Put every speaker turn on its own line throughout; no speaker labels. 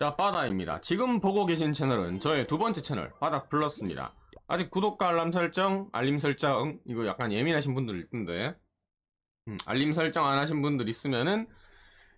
자, 바다입니다. 지금 보고 계신 채널은 저의 두 번째 채널, 바다 플러스입니다. 아직 구독과 알람 설정, 알림 설정, 이거 약간 예민하신 분들 있던데, 음, 알림 설정 안 하신 분들 있으면은,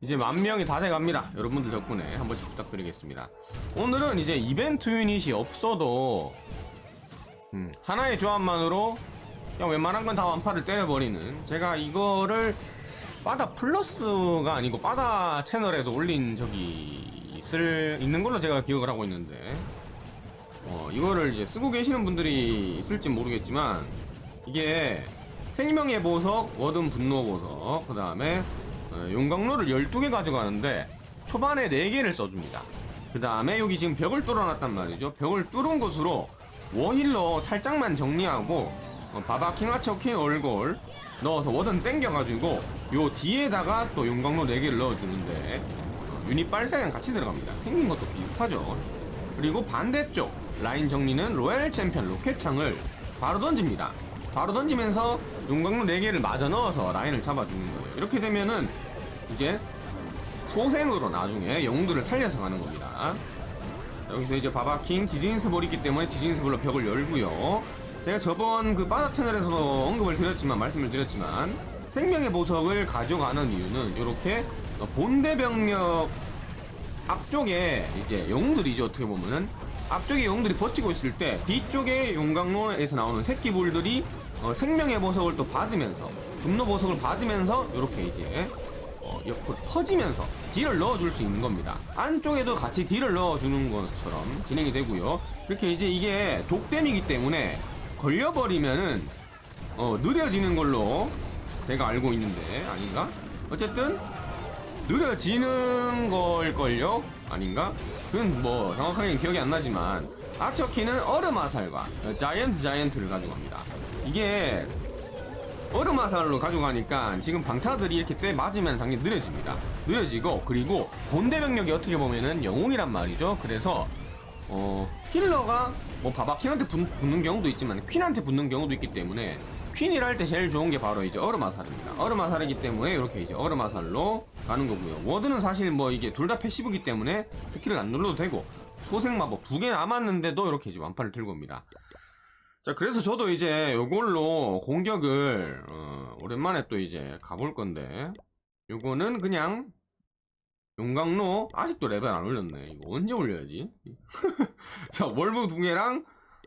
이제 만 명이 다 돼갑니다. 여러분들 덕분에 한 번씩 부탁드리겠습니다. 오늘은 이제 이벤트 유닛이 없어도, 음, 하나의 조합만으로, 그냥 웬만한 건 다 완파를 때려버리는, 제가 이거를, 바다 플러스가 아니고 바다 채널에도 올린 적이 있을 있는 걸로 제가 기억을 하고 있는데 어 이거를 이제 쓰고 계시는 분들이 있을지 모르겠지만 이게 생명의 보석, 워든 분노 보석, 그 다음에 어, 용광로를 12개 가져가는데 초반에 4개를 써줍니다. 그 다음에 여기 지금 벽을 뚫어놨단 말이죠. 벽을 뚫은 곳으로 워힐러 살짝만 정리하고 어, 바바킹 하처킨 얼골 넣어서 워든 땡겨가지고 요 뒤에다가 또 용광로 4개를 넣어주는데 어, 유닛 빨사랑 같이 들어갑니다. 생긴 것도 비슷하죠. 그리고 반대쪽 라인 정리는 로얄 챔피언 로켓창을 바로 던집니다. 바로 던지면서 용광로 4개를 마저 넣어서 라인을 잡아주는 거예요. 이렇게 되면은 이제 소생으로 나중에 영웅들을 살려서 가는 겁니다. 여기서 이제 바바킹 지진스 볼이 있기 때문에 지진스 볼로 벽을 열고요. 제가 저번 그 바다 채널에서도 언급을 드렸지만 말씀을 드렸지만 생명의 보석을 가져가는 이유는 이렇게 본대 병력 앞쪽에 이제 영웅들이죠 어떻게 보면은 앞쪽에 영웅들이 버티고 있을 때 뒤쪽에 용광로에서 나오는 새끼 불들이 어, 생명의 보석을 또 받으면서 분노 보석을 받으면서 이렇게 이제 어, 옆으로 퍼지면서 딜을 넣어줄 수 있는 겁니다. 안쪽에도 같이 딜을 넣어주는 것처럼 진행이 되고요. 이렇게 이제 이게 독댐이기 때문에 걸려버리면은 어, 느려지는 걸로 제가 알고 있는데 아닌가? 어쨌든 느려지는 걸걸요? 아닌가? 그건 뭐 정확하게 기억이 안 나지만 아처키는 얼음아살과 자이언트 자이언트를 가져갑니다. 이게 얼음아살로 가져가니까 지금 방타들이 이렇게 때 맞으면 당연히 느려집니다. 느려지고 그리고 본대 병력이 어떻게 보면은 영웅이란 말이죠. 그래서 어 힐러가 뭐 바바킹한테 붙, 붙는 경우도 있지만 퀸한테 붙는 경우도 있기 때문에 퀸이라 할 때 제일 좋은 게 바로 이제 얼음아살입니다. 얼음아살이기 때문에 이렇게 이제 얼음아살로 가는 거고요. 워드는 사실 뭐 이게 둘 다 패시브기 때문에 스킬을 안 눌러도 되고 소생 마법 두 개 남았는데도 이렇게 이제 완파를 들고 옵니다. 자, 그래서 저도 이제 요걸로 공격을 어, 오랜만에 또 이제 가볼 건데 요거는 그냥 용광로 아직도 레벨 안 올렸네. 이거 언제 올려야지? 자, 월브 두 개랑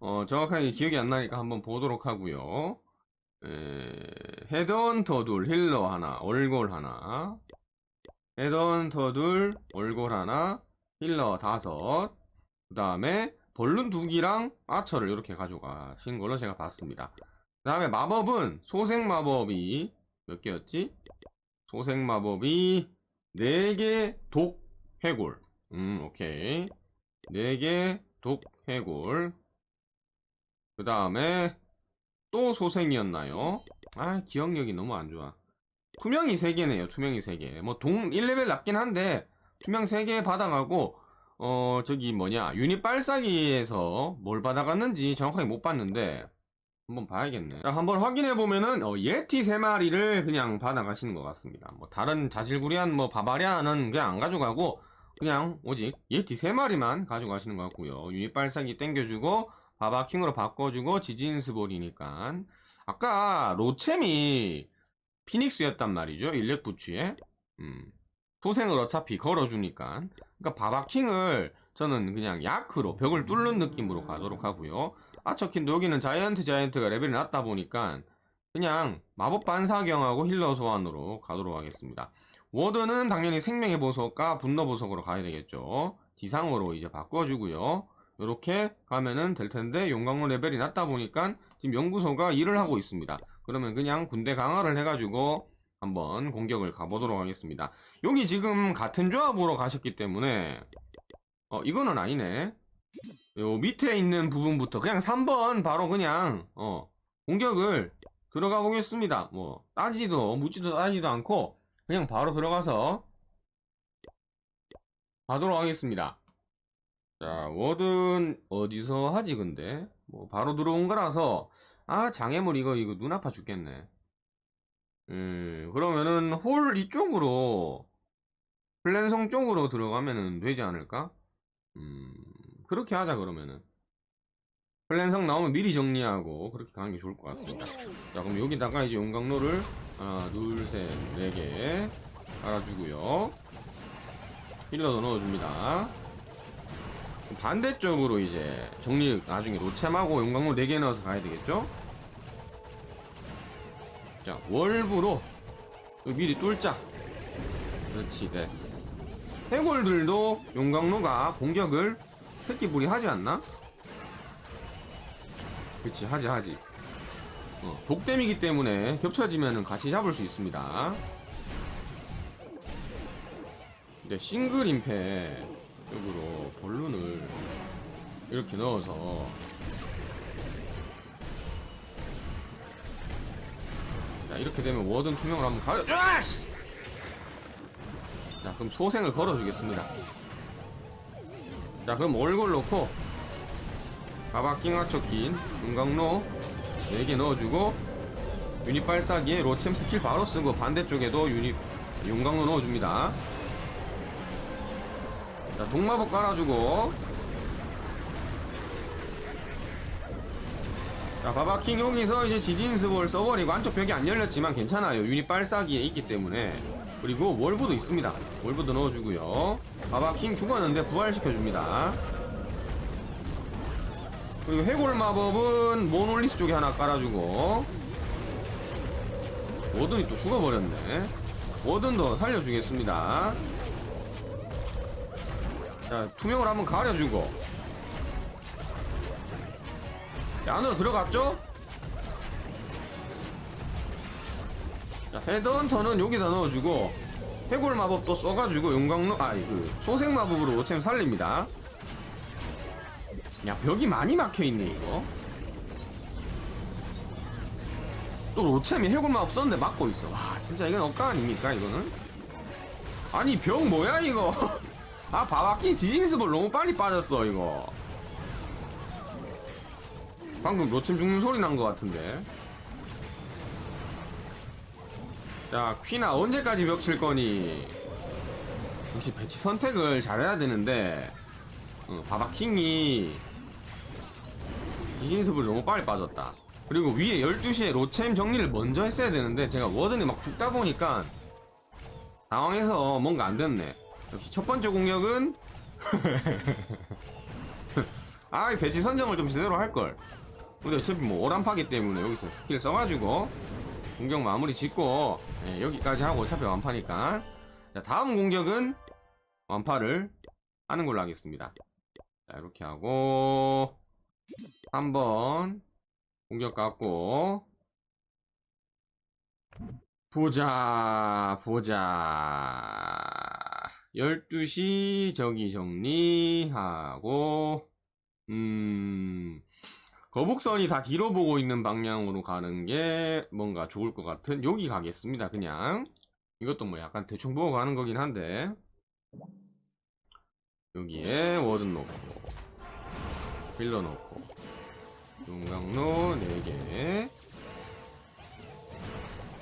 어, 정확하게 기억이 안 나니까 한번 보도록 하고요. 에, 헤드헌터 둘, 힐러 하나, 얼골 하나, 헤드헌터 둘, 얼골 하나, 힐러 다섯, 그 다음에 벌룬 두 기랑 아처를 이렇게 가져가신 걸로 제가 봤습니다. 그 다음에 마법은 소생 마법이 몇 개였지? 소생 마법이 4개 독 해골. 음, 오케이. 4개 독 해골. 그 다음에 또 소생이었나요? 아, 기억력이 너무 안 좋아. 투명이 3개네요. 투명이 3개. 뭐 동 1레벨 낮긴 한데 투명 3개 받아가고 어 저기 뭐냐 유닛 빨싸기에서 뭘 받아갔는지 정확하게 못 봤는데 한번 봐야겠네. 자, 한번 확인해 보면은 어, 예티 3 마리를 그냥 받아가시는 것 같습니다. 뭐 다른 자질구리한 뭐 바바리아는 그냥 안 가져가고 그냥 오직 예티 3 마리만 가져가시는 것 같고요. 유닛 빨싸기 땡겨주고 바바킹으로 바꿔주고 지진스볼이니까 아까 로챔이 피닉스였단 말이죠. 일렉부츠에 음. 소생을 어차피 걸어주니까. 그러니까 바바킹을 저는 그냥 야크로 벽을 뚫는 느낌으로 가도록 하고요. 아처킨도 여기는 자이언트 자이언트가 레벨이 낮다 보니까 그냥 마법 반사경하고 힐러 소환으로 가도록 하겠습니다. 워드는 당연히 생명의 보석과 분노 보석으로 가야 되겠죠. 지상으로 이제 바꿔주고요. 이렇게 가면은 될 텐데 용광로 레벨이 낮다 보니까 지금 연구소가 일을 하고 있습니다. 그러면 그냥 군대 강화를 해가지고 한번 공격을 가보도록 하겠습니다. 여기 지금 같은 조합으로 가셨기 때문에 어 이거는 아니네. 요 밑에 있는 부분부터 그냥 3번 바로 그냥 어 공격을 들어가 보겠습니다. 뭐 따지도 묻지도 따지도 않고 그냥 바로 들어가서 하도록 하겠습니다. 자 워든 어디서 하지 근데 뭐 바로 들어온 거라서 아 장애물 이거 이거 눈 아파 죽겠네. 음, 그러면은 홀 이쪽으로 플랜성 쪽으로 들어가면은 되지 않을까? 음, 그렇게 하자, 그러면은. 플랜성 나오면 미리 정리하고, 그렇게 가는 게 좋을 것 같습니다. 자, 그럼 여기다가 이제 용광로를, 하나, 둘, 셋, 네 개, 깔아주고요. 힐러도 넣어줍니다. 반대쪽으로 이제 정리 나중에 로챔하고 용광로 4개 넣어서 가야 되겠죠? 자, 월부로 미리 뚫자. 그렇지, 됐어. 해골들도 용광로가 공격을 새끼불이 하지 않나? 그치, 하지, 하지. 어, 독댐이기 때문에 겹쳐지면 같이 잡을 수 있습니다. 근데 싱글 임페 쪽으로 볼룬을 이렇게 넣어서 이렇게 되면 워든 투명을 한번 가려 으아씨! 자 그럼 소생을 걸어주겠습니다 자 그럼 얼굴 넣고 가바킹 하초킨 은강로 4개 넣어주고 유닛 발사기에 로챔 스킬 바로 쓰고 반대쪽에도 유닛 용광로 넣어줍니다 자, 동마법 깔아주고. 자, 바바킹 여기서 이제 지진스볼 써버리고 한쪽 벽이 안 열렸지만 괜찮아요. 유닛 발사기에 있기 때문에. 그리고 월브도 있습니다. 월브도 넣어주고요. 바바킹 죽었는데 부활시켜줍니다. 그리고 해골 마법은 모놀리스 쪽에 하나 깔아주고. 워든이 또 죽어버렸네. 워든도 살려주겠습니다. 자, 투명을 한번 가려주고. 자, 안으로 들어갔죠? 자, 헤드헌터는 여기다 넣어주고, 해골 마법도 써가지고, 용광로, 아이, 그, 소생 마법으로 로챔 살립니다. 야, 벽이 많이 막혀있네, 이거. 또 로챔이 해골 마법 썼는데 막고 있어. 와, 진짜 이건 억까 아닙니까, 이거는? 아니, 벽 뭐야, 이거? 아 바바킹 지진스볼 너무 빨리 빠졌어 이거 방금 로챔 죽는 소리 난 것 같은데. 자 퀴나 언제까지 벽칠 거니? 역시 배치 선택을 잘해야 되는데. 어, 바바킹이. 지진스볼 너무 빨리 빠졌다. 그리고 위에 12시에 로챔 정리를 먼저 했어야 되는데 제가 워든이 막 죽다 보니까 당황해서 뭔가 안 됐네. 역시 첫 번째 공격은? 아이 배치 선정을 좀 제대로 할걸 근데 어차피 뭐 오란파기 때문에 여기서 스킬 써가지고 공격 마무리 짓고 예, 여기까지 하고 어차피 완파니까. 자 다음 공격은 완파를 하는 걸로 하겠습니다. 자 이렇게 하고 한번 공격 갖고 보자 보자. 12시 저기 정리하고 음 거북선이 다 뒤로 보고 있는 방향으로 가는 게 뭔가 좋을 것 같은 여기 가겠습니다 그냥. 이것도 뭐 약간 대충 보고 가는 거긴 한데. 여기에 워든 놓고 필러 놓고 용광로 4개.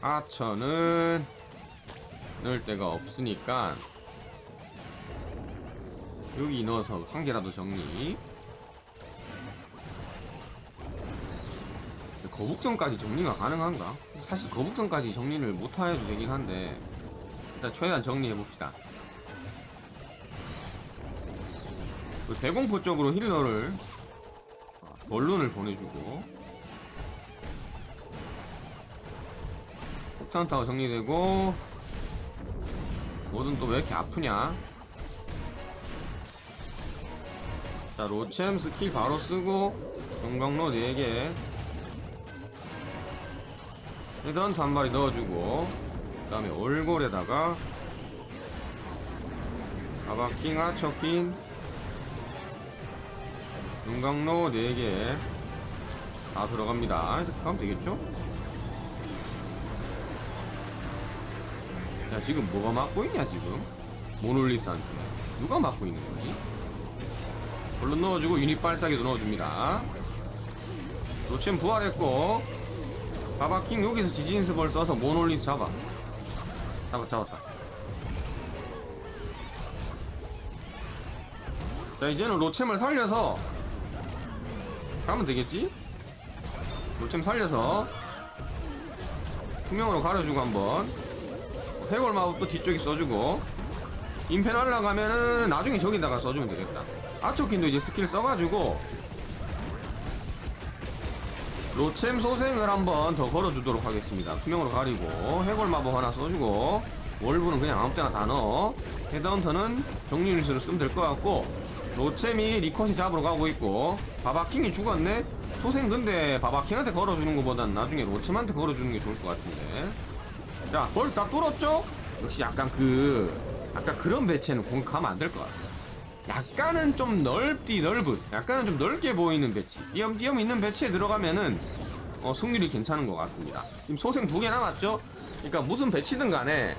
하천은 넣을 데가 없으니까 여기 넣어서 한 개라도 정리 거북선까지 정리가 가능한가? 사실 거북선까지 정리를 못해도 되긴 한데 일단 최대한 정리해봅시다. 그 대공포 쪽으로 힐러를 벌룬을 보내주고 폭탄 타워 정리되고 뭐든 또 왜 이렇게 아프냐? 자 로챔 스킬 바로 쓰고 용광로 4개 일단 한 마리 넣어주고 그 다음에 얼골에다가 아바킹 아처킨 용광로 4개 다 들어갑니다 이렇게 하면 되겠죠? 야 지금 뭐가 막고 있냐 지금 모놀리스한테 누가 막고 있는 거지? 얼른 넣어주고 유닛 발사기도 넣어줍니다 로챔 부활했고 봐봐 킹 여기서 지진스 벌 써서 뭐 모놀리스 잡아. 잡아 잡았다. 자 이제는 로챔을 살려서 가면 되겠지? 로챔 살려서 투명으로 가려주고 한번. 해골 마법도 뒤쪽에 써주고. 인페날라 가면은 나중에 저기다가 써주면 되겠다. 아초킨도 이제 스킬 써가지고 로챔 소생을 한번 더 걸어주도록 하겠습니다. 투명으로 가리고 해골 마법 하나 써주고 월브는 그냥 아무 때나 다 넣어. 헤드헌터는 정리유닛으로 쓰면 될 것 같고 로챔이 리컷이 잡으러 가고 있고 바바킹이 죽었네. 소생 근데 바바킹한테 걸어주는 것보단 나중에 로챔한테 걸어주는 게 좋을 것 같은데. 자 벌써 다 뚫었죠? 역시 약간 그 아까 그런 배치에는 공격하면 안 될 것 같아요 약간은 좀 넓디 넓은 약간은 좀 넓게 보이는 배치. 띄엄띄엄 있는 배치에 들어가면은 어, 승률이 괜찮은 것 같습니다. 지금 소생 두 개 남았죠? 그러니까 무슨 배치든 간에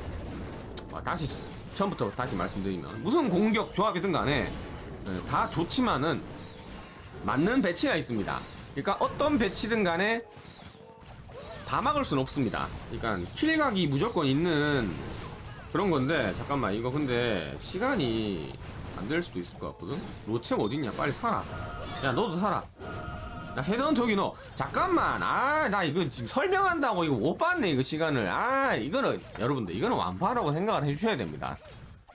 어, 다시 처음부터 다시 말씀드리면 무슨 공격 조합이든 간에 예, 다 좋지만은 맞는 배치가 있습니다. 그러니까 어떤 배치든 간에 다 막을 수는 없습니다. 그러니까 킬각이 무조건 있는 그런 건데 잠깐만 이거 근데 시간이 안 될 수도 있을 것 같거든? 로챔 어딨냐? 빨리 사라. 야 너도 사라. 야 헤드헌 저기 너 잠깐만. 아 나 이거 지금 설명한다고 이거 못 봤네 이거 시간을. 아 이거는 여러분들 이거는 완파라고 생각을 해주셔야 됩니다.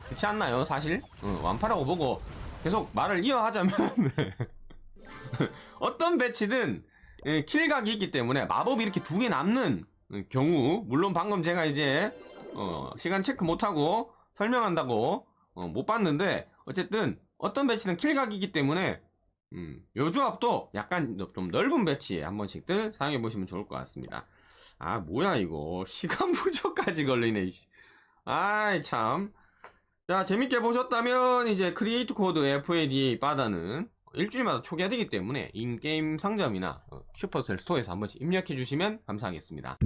그렇지 않나요 사실? 응, 완파라고 보고 계속 말을 이어하자면 어떤 배치든 예, 킬각이 있기 때문에 마법이 이렇게 두 개 남는 음, 경우 물론 방금 제가 이제 어, 시간 체크 못하고 설명한다고 어, 못 봤는데 어쨌든 어떤 배치는 킬각이기 때문에 음, 요 조합도 약간 좀 넓은 배치에 한 번씩들 사용해 보시면 좋을 것 같습니다. 아 뭐야 이거 시간 부족까지 걸리네. 아이 참. 자 재밌게 보셨다면 이제 크리에이트 코드 FADA 바다는 일주일마다 초기화되기 때문에 인게임 상점이나 어, 슈퍼셀 스토어에서 한 번씩 입력해 주시면 감사하겠습니다.